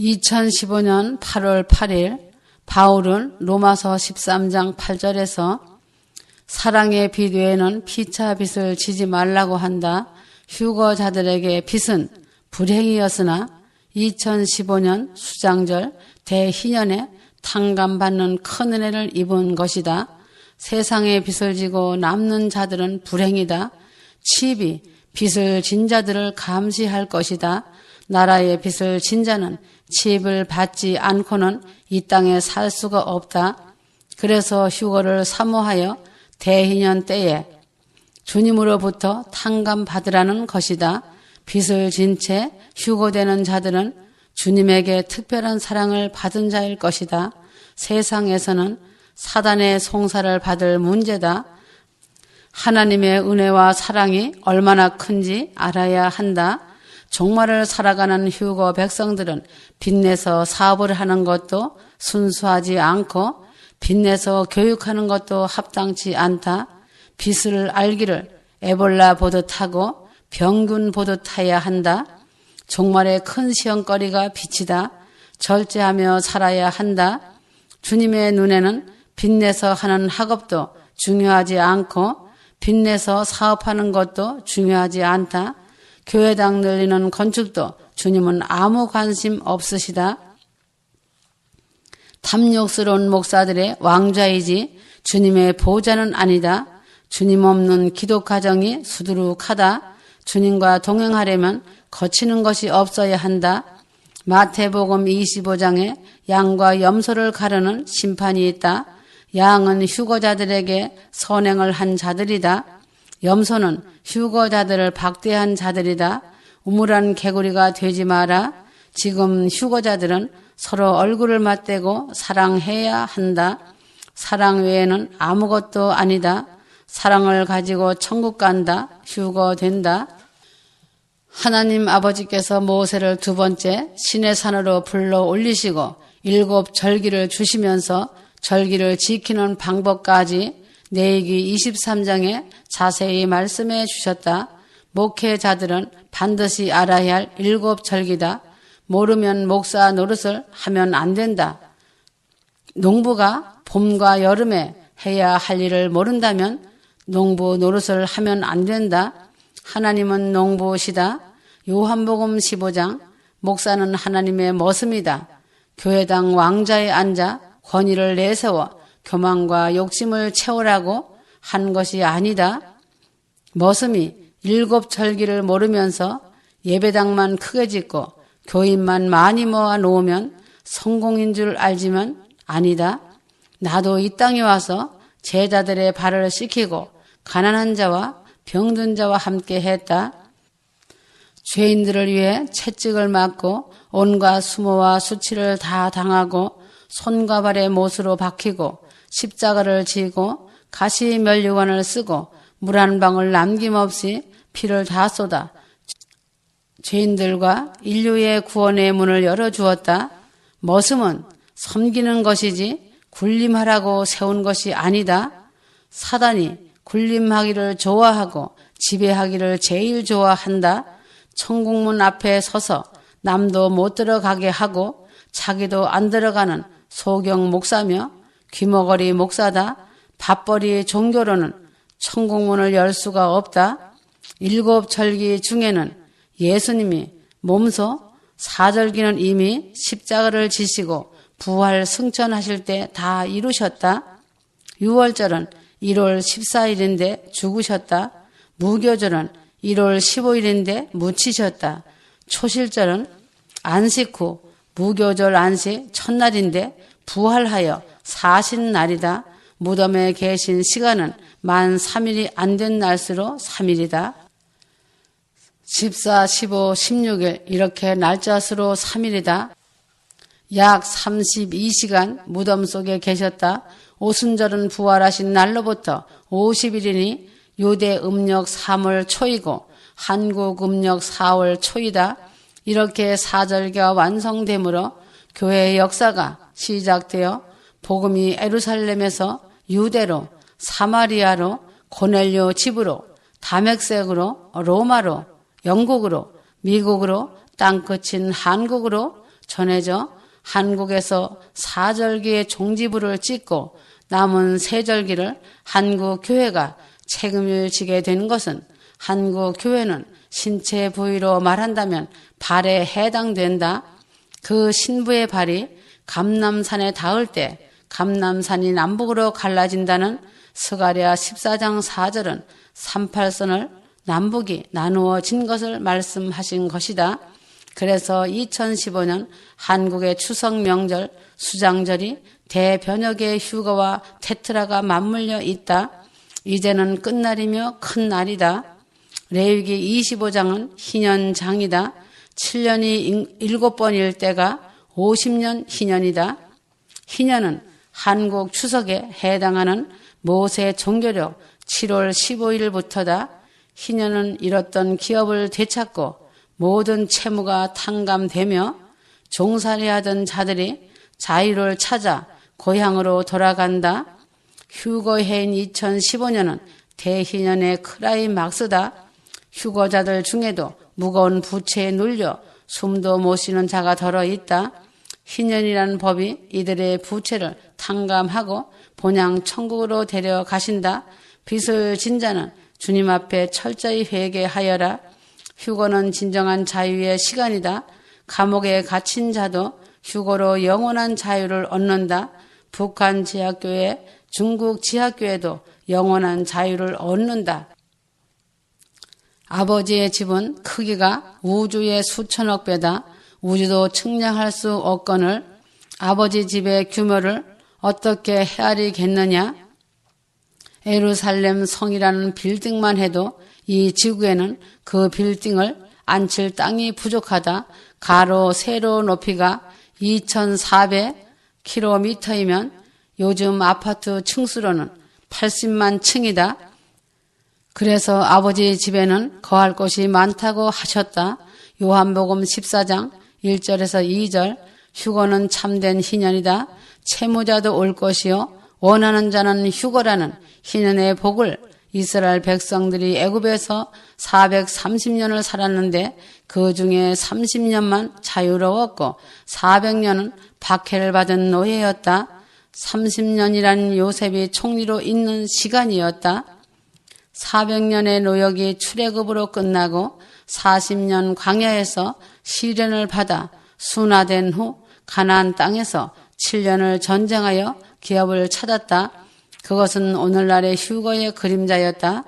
2015년 8월 8일 바울은 로마서 13장 8절에서 사랑의 빚 외에는 피차 빚을 지지 말라고 한다. 휴거자들에게 빚은 불행이었으나 2015년 수장절 대희년에 탕감받는 큰 은혜를 입은 것이다. 세상에 빚을 지고 남는 자들은 불행이다. 칩이 빚을 진 자들을 감시할 것이다. 나라의 빚을 진 자는 칩을 받지 않고는 이 땅에 살 수가 없다. 그래서 휴거를 사모하여 대희년 때에 주님으로부터 탕감 받으라는 것이다. 빚을 진 채 휴거되는 자들은 주님에게 특별한 사랑을 받은 자일 것이다. 세상에서는 사단의 송사를 받을 문제다. 하나님의 은혜와 사랑이 얼마나 큰지 알아야 한다. 종말을 살아가는 휴거 백성들은 빚내서 사업을 하는 것도 순수하지 않고 빚내서 교육하는 것도 합당치 않다. 빚을 알기를 에볼라 보듯 하고 병균 보듯 해야 한다. 종말의 큰 시험거리가 빚이다. 절제하며 살아야 한다. 주님의 눈에는 빚내서 하는 학업도 중요하지 않고 빚내서 사업하는 것도 중요하지 않다. 교회당 늘리는 건축도 주님은 아무 관심 없으시다. 탐욕스러운 목사들의 왕좌이지 주님의 보좌는 아니다. 주님 없는 기독 가정이 수두룩하다. 주님과 동행하려면 거치는 것이 없어야 한다. 마태복음 25장에 양과 염소를 가르는 심판이 있다. 양은 휴거자들에게 선행을 한 자들이다. 염소는 휴거자들을 박대한 자들이다. 우물한 개구리가 되지 마라. 지금 휴거자들은 서로 얼굴을 맞대고 사랑해야 한다. 사랑 외에는 아무것도 아니다. 사랑을 가지고 천국 간다. 휴거 된다. 하나님 아버지께서 모세를 두 번째 신의 산으로 불러 올리시고 일곱 절기를 주시면서 절기를 지키는 방법까지 내기 23장에 자세히 말씀해 주셨다. 목회자들은 반드시 알아야 할 일곱 절기다. 모르면 목사 노릇을 하면 안 된다. 농부가 봄과 여름에 해야 할 일을 모른다면 농부 노릇을 하면 안 된다. 하나님은 농부시다. 요한복음 15장 목사는 하나님의 머슴이다. 교회당 왕자에 앉아 권위를 내세워 교만과 욕심을 채우라고 한 것이 아니다. 머슴이 일곱 절기를 모르면서 예배당만 크게 짓고 교인만 많이 모아 놓으면 성공인 줄 알지만 아니다. 나도 이 땅에 와서 제자들의 발을 씻기고 가난한 자와 병든 자와 함께 했다. 죄인들을 위해 채찍을 맞고 온갖 수모와 수치를 다 당하고 손과 발에 못으로 박히고 십자가를 지고 가시 면류관을 쓰고 물 한 방울 남김없이 피를 다 쏟아 죄인들과 인류의 구원의 문을 열어주었다. 머슴은 섬기는 것이지 군림하라고 세운 것이 아니다. 사단이 군림하기를 좋아하고 지배하기를 제일 좋아한다. 천국문 앞에 서서 남도 못 들어가게 하고 자기도 안 들어가는 소경 목사며 귀머거리 목사다. 밥벌이 종교로는 천국문을 열 수가 없다. 일곱 절기 중에는 예수님이 몸소 사절기는 이미 십자가를 지시고 부활 승천하실 때 다 이루셨다. 유월절은 1월 14일인데 죽으셨다. 무교절은 1월 15일인데 묻히셨다. 초실절은 안식 후 무교절 안식 첫날인데 부활하여 사신 날이다. 무덤에 계신 시간은 만 3일이 안 된 날수로 3일이다. 14, 15, 16일 이렇게 날짜 수로 3일이다. 약 32시간 무덤 속에 계셨다. 오순절은 부활하신 날로부터 50일이니 유대 음력 3월 초이고 한국 음력 4월 초이다. 이렇게 사절기가 완성되므로 교회의 역사가 시작되어 복음이 에루살렘에서 유대로 사마리아로 고넬료 집으로 다맥색으로 로마로 영국으로 미국으로 땅끝인 한국으로 전해져 한국에서 사절기의 종지부를 찍고 남은 세절기를 한국 교회가 책임을 지게 된 것은 한국 교회는 신체 부위로 말한다면 발에 해당된다. 그 신부의 발이 감남산에 닿을 때 감남산이 남북으로 갈라진다는 스가랴 14장 4절은 38선을 남북이 나누어진 것을 말씀하신 것이다. 그래서 2015년 한국의 추석 명절 수장절이 대변역의 휴가와 테트라가 맞물려 있다. 이제는 끝날이며 큰 날이다. 레위기 25장은 희년장이다. 7년이 7번일 때가 50년 희년이다. 희년은 한국 추석에 해당하는 모세 종교력 7월 15일부터다. 희년은 잃었던 기업을 되찾고 모든 채무가 탕감되며 종살이 하던 자들이 자유를 찾아 고향으로 돌아간다. 휴거해인 2015년은 대희년의 크라이막스다. 휴거자들 중에도 무거운 부채에 눌려 숨도 못 쉬는 자가 덜어 있다. 희년이라는 법이 이들의 부채를 탕감하고 본향 천국으로 데려가신다. 빚을 진 자는 주님 앞에 철저히 회개하여라. 휴거는 진정한 자유의 시간이다. 감옥에 갇힌 자도 휴거로 영원한 자유를 얻는다. 북한 지하교회, 중국 지하교회도 영원한 자유를 얻는다. 아버지의 집은 크기가 우주의 수천억 배다. 우주도 측량할 수 없거늘 아버지 집의 규모를 어떻게 헤아리겠느냐? 에루살렘 성이라는 빌딩만 해도 이 지구에는 그 빌딩을 앉힐 땅이 부족하다. 가로 세로 높이가 2,400km이면 요즘 아파트 층수로는 80만 층이다. 그래서 아버지 집에는 거할 곳이 많다고 하셨다. 요한복음 14장 1절에서 2절 휴거는 참된 희년이다. 채무자도 올 것이요 원하는 자는 휴거라는 희년의 복을 이스라엘 백성들이 애굽에서 430년을 살았는데 그 중에 30년만 자유로웠고 400년은 박해를 받은 노예였다. 30년이란 요셉이 총리로 있는 시간이었다. 400년의 노역이 출애굽으로 끝나고 40년 광야에서 시련을 받아 순화된 후 가나안 땅에서 7년을 전쟁하여 기업을 찾았다. 그것은 오늘날의 휴거의 그림자였다.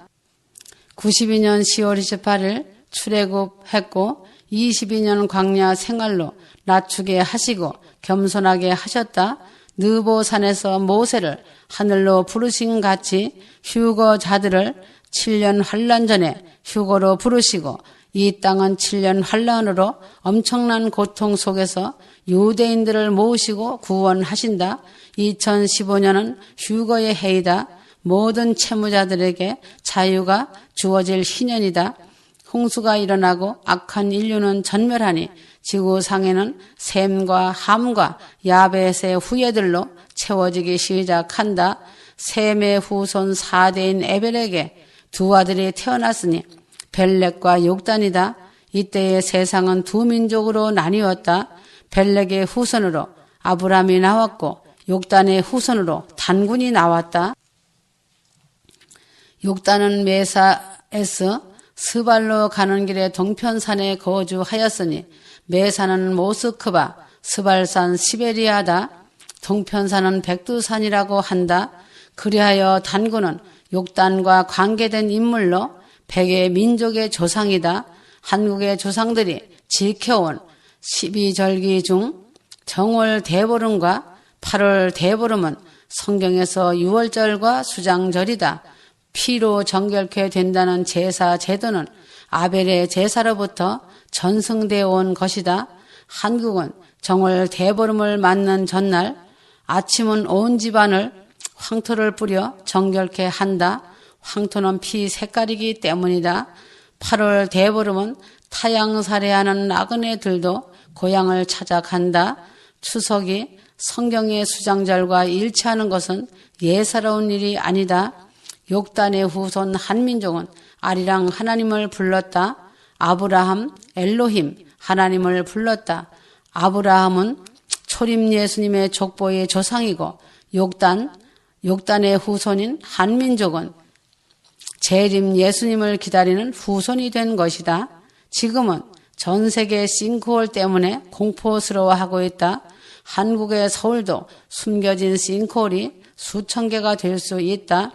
92년 10월 28일 출애굽했고 22년 광야 생활로 낮추게 하시고 겸손하게 하셨다. 느보산에서 모세를 하늘로 부르신 같이 휴거자들을 7년 환란 전에 휴거로 부르시고 이 땅은 7년 환란으로 엄청난 고통 속에서 유대인들을 모으시고 구원하신다. 2015년은 휴거의 해이다. 모든 채무자들에게 자유가 주어질 희년이다. 홍수가 일어나고 악한 인류는 전멸하니 지구상에는 샘과 함과 야벳의 후예들로 채워지기 시작한다. 샘의 후손 4대인 에벨에게 두 아들이 태어났으니 벨렉과 욕단이다. 이때의 세상은 두 민족으로 나뉘었다. 벨렉의 후손으로 아브람이 나왔고 욕단의 후손으로 단군이 나왔다. 욕단은 메사에서 스발로 가는 길에 동편산에 거주하였으니 메사는 모스크바, 스발산 시베리아다. 동편산은 백두산이라고 한다. 그리하여 단군은 욕단과 관계된 인물로 백의 민족의 조상이다. 한국의 조상들이 지켜온 12절기 중 정월 대보름과 8월 대보름은 성경에서 6월절과 수장절이다. 피로 정결케 된다는 제사 제도는 아벨의 제사로부터 전승되어 온 것이다. 한국은 정월 대보름을 맞는 전날 아침은 온 집안을 황토를 뿌려 정결케 한다. 황토는 피 색깔이기 때문이다. 8월 대보름은 타양 살해하는 나그네들도 고향을 찾아간다. 추석이 성경의 수장절과 일치하는 것은 예사로운 일이 아니다. 욕단의 후손 한민족은 아리랑 하나님을 불렀다. 아브라함, 엘로힘 하나님을 불렀다. 아브라함은 초림 예수님의 족보의 조상이고 욕단, 욕단의 후손인 한민족은 재림 예수님을 기다리는 후손이 된 것이다. 지금은 전 세계 싱크홀 때문에 공포스러워하고 있다. 한국의 서울도 숨겨진 싱크홀이 수천 개가 될 수 있다.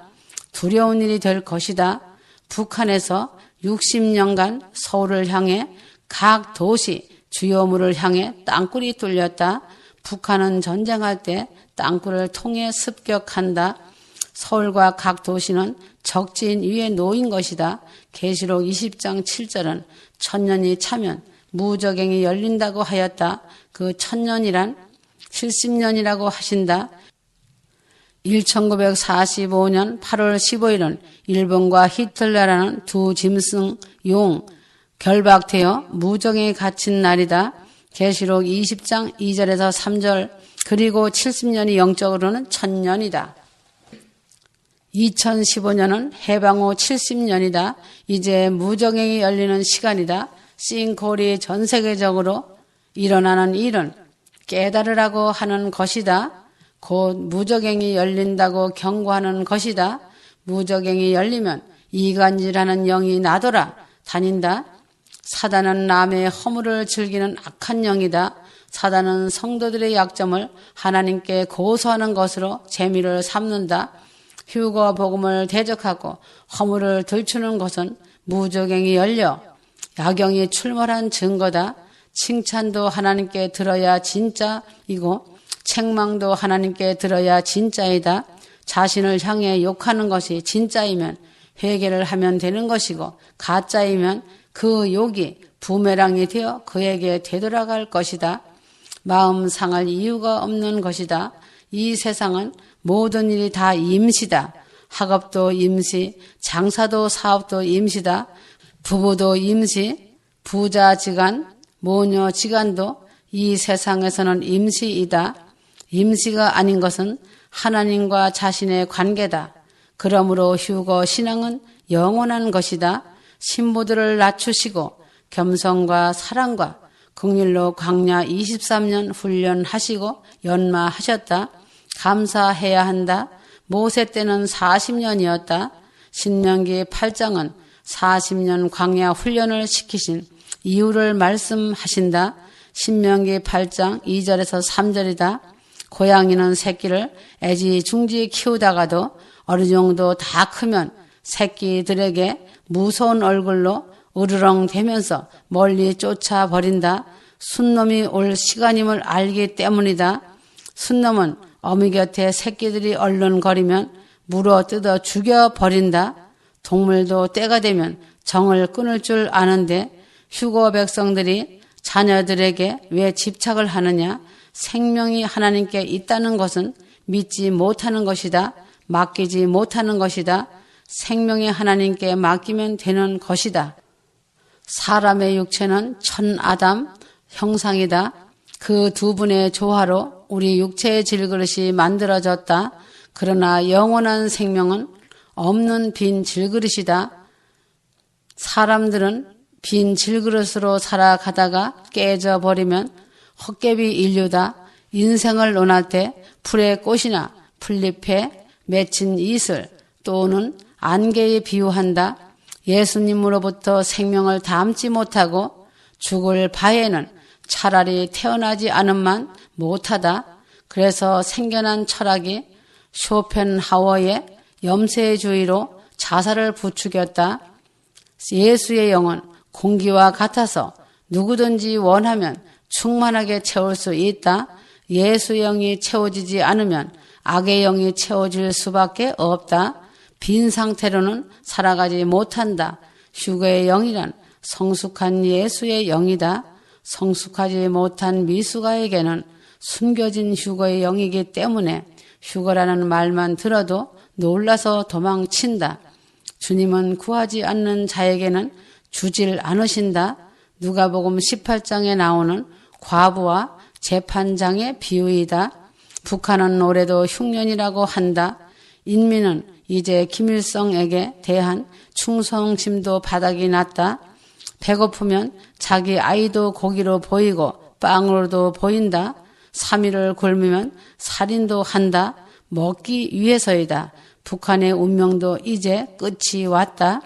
두려운 일이 될 것이다. 북한에서 60년간 서울을 향해 각 도시 주요물을 향해 땅굴이 뚫렸다. 북한은 전쟁할 때 땅굴을 통해 습격한다. 서울과 각 도시는 적진 위에 놓인 것이다. 계시록 20장 7절은 천년이 차면 무적행이 열린다고 하였다. 그 천년이란 70년이라고 하신다. 1945년 8월 15일은 일본과 히틀러라는 두 짐승 용 결박되어 무정에 갇힌 날이다. 계시록 20장 2절에서 3절 그리고 70년이 영적으로는 천년이다. 2015년은 해방 후 70년이다. 이제 무정행이 열리는 시간이다. 싱콜이 전 세계적으로 일어나는 일은 깨달으라고 하는 것이다. 곧 무적행이 열린다고 경고하는 것이다. 무적행이 열리면 이간질하는 영이 나더라 다닌다. 사단은 남의 허물을 즐기는 악한 영이다. 사단은 성도들의 약점을 하나님께 고소하는 것으로 재미를 삼는다. 휴거 복음을 대적하고 허물을 들추는 것은 무적행이 열려 야경이 출몰한 증거다. 칭찬도 하나님께 들어야 진짜이고 책망도 하나님께 들어야 진짜이다. 자신을 향해 욕하는 것이 진짜이면 회개를 하면 되는 것이고 가짜이면 그 욕이 부메랑이 되어 그에게 되돌아갈 것이다. 마음 상할 이유가 없는 것이다. 이 세상은 모든 일이 다 임시다. 학업도 임시, 장사도 사업도 임시다. 부부도 임시, 부자지간, 모녀지간도 이 세상에서는 임시이다. 임시가 아닌 것은 하나님과 자신의 관계다. 그러므로 휴거 신앙은 영원한 것이다. 신부들을 낮추시고 겸손과 사랑과 국일로 광야 23년 훈련하시고 연마하셨다. 감사해야 한다. 모세 때는 40년이었다. 신명기 8장은 40년 광야 훈련을 시키신 이유를 말씀하신다. 신명기 8장 2절에서 3절이다. 고양이는 새끼를 애지중지 키우다가도 어느 정도 다 크면 새끼들에게 무서운 얼굴로 으르렁대면서 멀리 쫓아버린다. 순놈이 올 시간임을 알기 때문이다. 순놈은 어미 곁에 새끼들이 얼른 거리면 물어 뜯어 죽여 버린다. 동물도 때가 되면 정을 끊을 줄 아는데 휴거 백성들이 자녀들에게 왜 집착을 하느냐? 생명이 하나님께 있다는 것은 믿지 못하는 것이다. 맡기지 못하는 것이다. 생명이 하나님께 맡기면 되는 것이다. 사람의 육체는 천 아담 형상이다. 그 두 분의 조화로 우리 육체의 질그릇이 만들어졌다. 그러나 영원한 생명은 없는 빈 질그릇이다. 사람들은 빈 질그릇으로 살아가다가 깨져버리면 헛개비 인류다. 인생을 논할 때 풀의 꽃이나 풀잎에 맺힌 이슬 또는 안개에 비유한다. 예수님으로부터 생명을 담지 못하고 죽을 바에는 차라리 태어나지 않음만 못하다. 그래서 생겨난 철학이 쇼펜하워의 염세주의로 자살을 부추겼다. 예수의 영은 공기와 같아서 누구든지 원하면 충만하게 채울 수 있다. 예수의 영이 채워지지 않으면 악의 영이 채워질 수밖에 없다. 빈 상태로는 살아가지 못한다. 휴거의 영이란 성숙한 예수의 영이다. 성숙하지 못한 미숙아에게는 숨겨진 휴거의 영이기 때문에 휴거라는 말만 들어도 놀라서 도망친다. 주님은 구하지 않는 자에게는 주질 않으신다. 누가복음 18장에 나오는 과부와 재판장의 비유이다. 북한은 올해도 흉년이라고 한다. 인민은 이제 김일성에게 대한 충성심도 바닥이 났다. 배고프면 자기 아이도 고기로 보이고 빵으로도 보인다. 3일을 굶으면 살인도 한다. 먹기 위해서이다. 북한의 운명도 이제 끝이 왔다.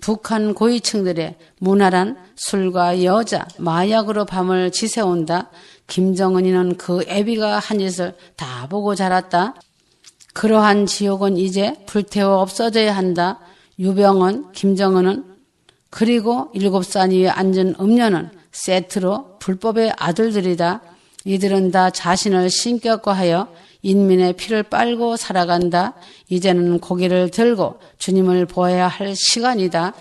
북한 고위층들의 문화란 술과 여자, 마약으로 밤을 지새운다. 김정은이는 그 애비가 한 짓을 다 보고 자랐다. 그러한 지옥은 이제 불태워 없어져야 한다. 유병은, 김정은은, 그리고 일곱 산 위에 앉은 음녀는 세트로 불법의 아들들이다. 이들은 다 자신을 신격화하여 인민의 피를 빨고 살아간다. 이제는 고개를 들고 주님을 보아야 할 시간이다.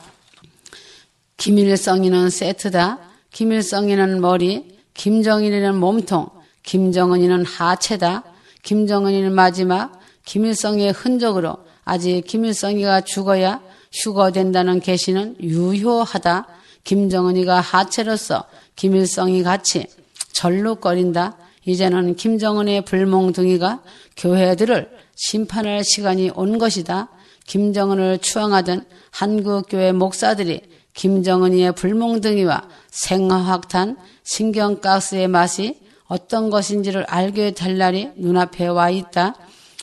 김일성이는 세트다. 김일성이는 머리, 김정일이는 몸통, 김정은이는 하체다. 김정은이는 마지막, 김일성의 흔적으로 아직 김일성이가 죽어야 휴거된다는 계시는 유효하다. 김정은이가 하체로서 김일성이 같이 절룩거린다. 이제는 김정은의 불몽둥이가 교회들을 심판할 시간이 온 것이다. 김정은을 추앙하던 한국교회 목사들이 김정은이의 불몽둥이와 생화학탄, 신경가스의 맛이 어떤 것인지를 알게 될 날이 눈앞에 와 있다.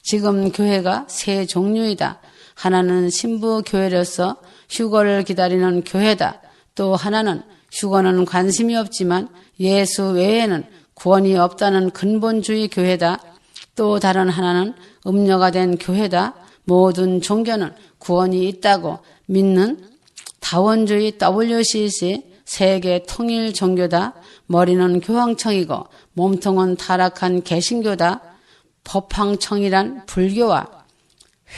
지금 교회가 세 종류이다. 하나는 신부 교회로서 휴거를 기다리는 교회다. 또 하나는 휴거는 관심이 없지만 예수 외에는 구원이 없다는 근본주의 교회다. 또 다른 하나는 음녀가 된 교회다. 모든 종교는 구원이 있다고 믿는 다원주의 WCC 세계 통일 종교다. 머리는 교황청이고 몸통은 타락한 개신교다. 법황청이란 불교와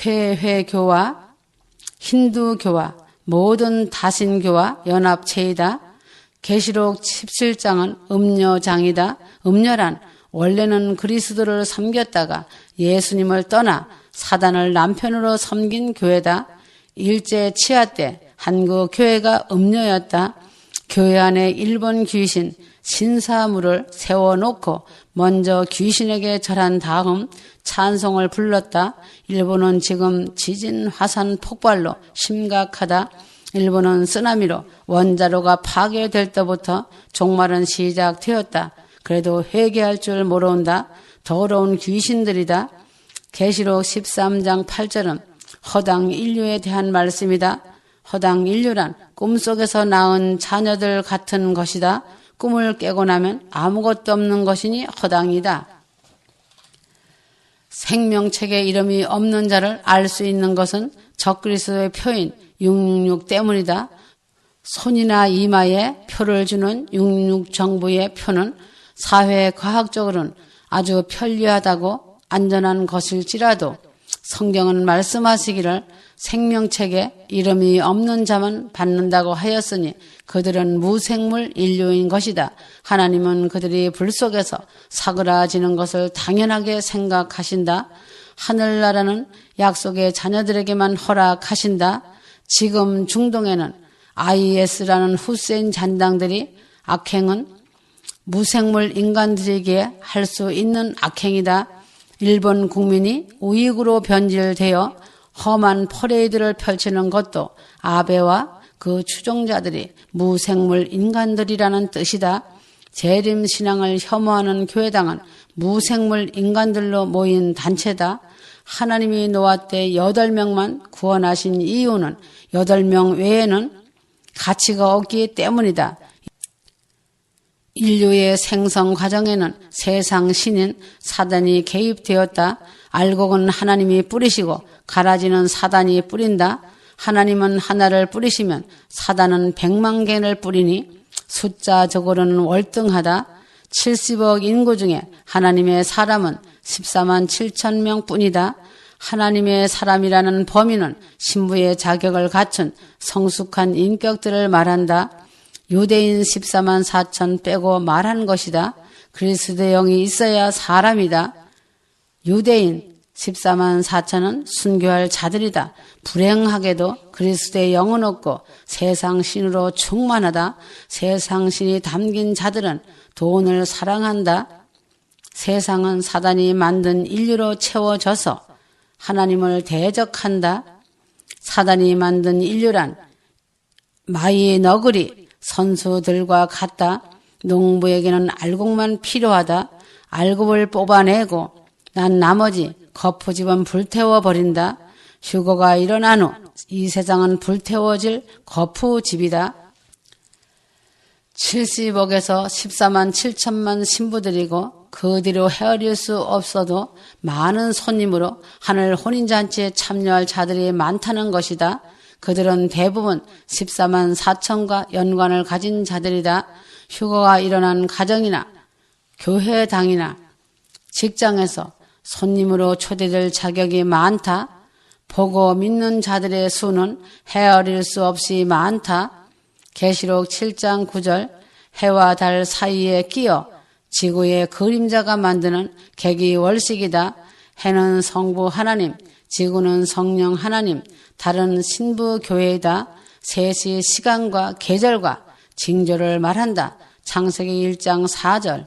회회교와 힌두교와 모든 다신교와 연합체이다. 계시록 17장은 음녀장이다. 음녀란 원래는 그리스도를 섬겼다가 예수님을 떠나 사단을 남편으로 섬긴 교회다. 일제 치하 때 한국 교회가 음녀였다. 교회 안에 일본 귀신 신사물을 세워놓고 먼저 귀신에게 절한 다음 찬송을 불렀다. 일본은 지금 지진 화산 폭발로 심각하다. 일본은 쓰나미로 원자로가 파괴될 때부터 종말은 시작되었다. 그래도 회개할 줄 모른다. 더러운 귀신들이다. 계시록 13장 8절은 허당 인류에 대한 말씀이다. 허당 인류란 꿈속에서 낳은 자녀들 같은 것이다. 꿈을 깨고 나면 아무것도 없는 것이니 허당이다. 생명책에 이름이 없는 자를 알 수 있는 것은 적그리스도의 표인 666 때문이다. 손이나 이마에 표를 주는 666 정부의 표는 사회 과학적으로는 아주 편리하다고 안전한 것일지라도 성경은 말씀하시기를 생명책에 이름이 없는 자만 받는다고 하였으니 그들은 무생물 인류인 것이다. 하나님은 그들이 불 속에서 사그라지는 것을 당연하게 생각하신다. 하늘나라는 약속의 자녀들에게만 허락하신다. 지금 중동에는 IS라는 후세인 잔당들이 악행은 무생물 인간들에게 할 수 있는 악행이다. 일본 국민이 우익으로 변질되어 험한 퍼레이드를 펼치는 것도 아베와 그 추종자들이 무생물 인간들이라는 뜻이다. 재림 신앙을 혐오하는 교회당은 무생물 인간들로 모인 단체다. 하나님이 노아 때 여덟 명만 구원하신 이유는 여덟 명 외에는 가치가 없기 때문이다. 인류의 생성 과정에는 세상 신인 사단이 개입되었다. 알곡은 하나님이 뿌리시고 가라지는 사단이 뿌린다. 하나님은 하나를 뿌리시면 사단은 백만 개를 뿌리니 숫자적으로는 월등하다. 70억 인구 중에 하나님의 사람은 14만 7천 명 뿐이다. 하나님의 사람이라는 범위는 신부의 자격을 갖춘 성숙한 인격들을 말한다. 유대인 14만 4천 빼고 말한 것이다. 그리스도의 영이 있어야 사람이다. 유대인 14만 4천은 순교할 자들이다. 불행하게도 그리스도의 영은 없고 세상 신으로 충만하다. 세상 신이 담긴 자들은 돈을 사랑한다. 세상은 사단이 만든 인류로 채워져서 하나님을 대적한다. 사단이 만든 인류란 마이 너구리 선수들과 같다. 농부에게는 알곡만 필요하다. 알곡을 뽑아내고 난 나머지 거푸집은 불태워 버린다. 휴거가 일어난 후 이 세상은 불태워질 거푸집이다. 70억에서 14만 7천만 신부들이고 그 뒤로 헤아릴 수 없어도 많은 손님으로 하늘 혼인잔치에 참여할 자들이 많다는 것이다. 그들은 대부분 14만 4천과 연관을 가진 자들이다. 휴거가 일어난 가정이나 교회당이나 직장에서 손님으로 초대될 자격이 많다. 보고 믿는 자들의 수는 헤아릴 수 없이 많다. 계시록 7장 9절 해와 달 사이에 끼어 지구의 그림자가 만드는 객이 월식이다. 해는 성부 하나님, 지구는 성령 하나님, 다른 신부 교회이다. 셋이 시간과 계절과 징조를 말한다. 창세기 1장 4절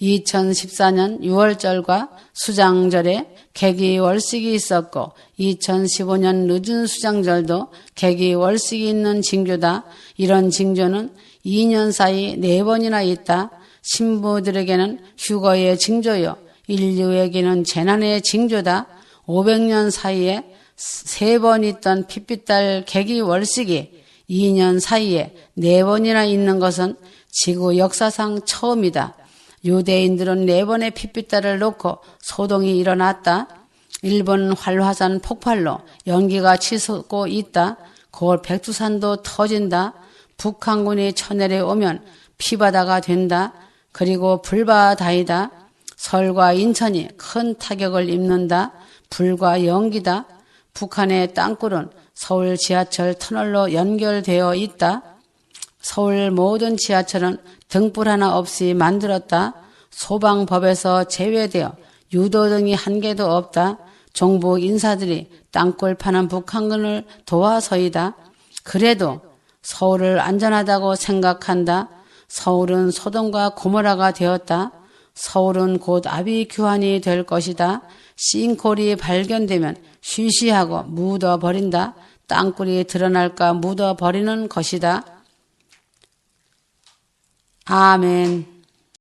2014년 6월절과 수장절에 객이 월식이 있었고 2015년 늦은 수장절도 객이 월식이 있는 징조다. 이런 징조는 2년 사이 4번이나 있다. 신부들에게는 휴거의 징조요. 인류에게는 재난의 징조다. 500년 사이에 3번 있던 핏빛달 객이 월식이 2년 사이에 4번이나 있는 것은 지구 역사상 처음이다. 유대인들은 네 번의 핏빛달을 놓고 소동이 일어났다. 일본 활화산 폭발로 연기가 치솟고 있다. 고을 백두산도 터진다. 북한군이 쳐내려 오면 피바다가 된다. 그리고 불바다이다. 설과 인천이 큰 타격을 입는다. 불과 연기다. 북한의 땅굴은 서울 지하철 터널로 연결되어 있다. 서울 모든 지하철은 등불 하나 없이 만들었다. 소방법에서 제외되어 유도등이 한 개도 없다. 정부 인사들이 땅굴 파는 북한군을 도와서이다. 그래도 서울을 안전하다고 생각한다. 서울은 소돔과 고모라가 되었다. 서울은 곧 아비규환이 될 것이다. 싱콜이 발견되면 쉬쉬하고 묻어 버린다. 땅굴이 드러날까 묻어 버리는 것이다. 아멘.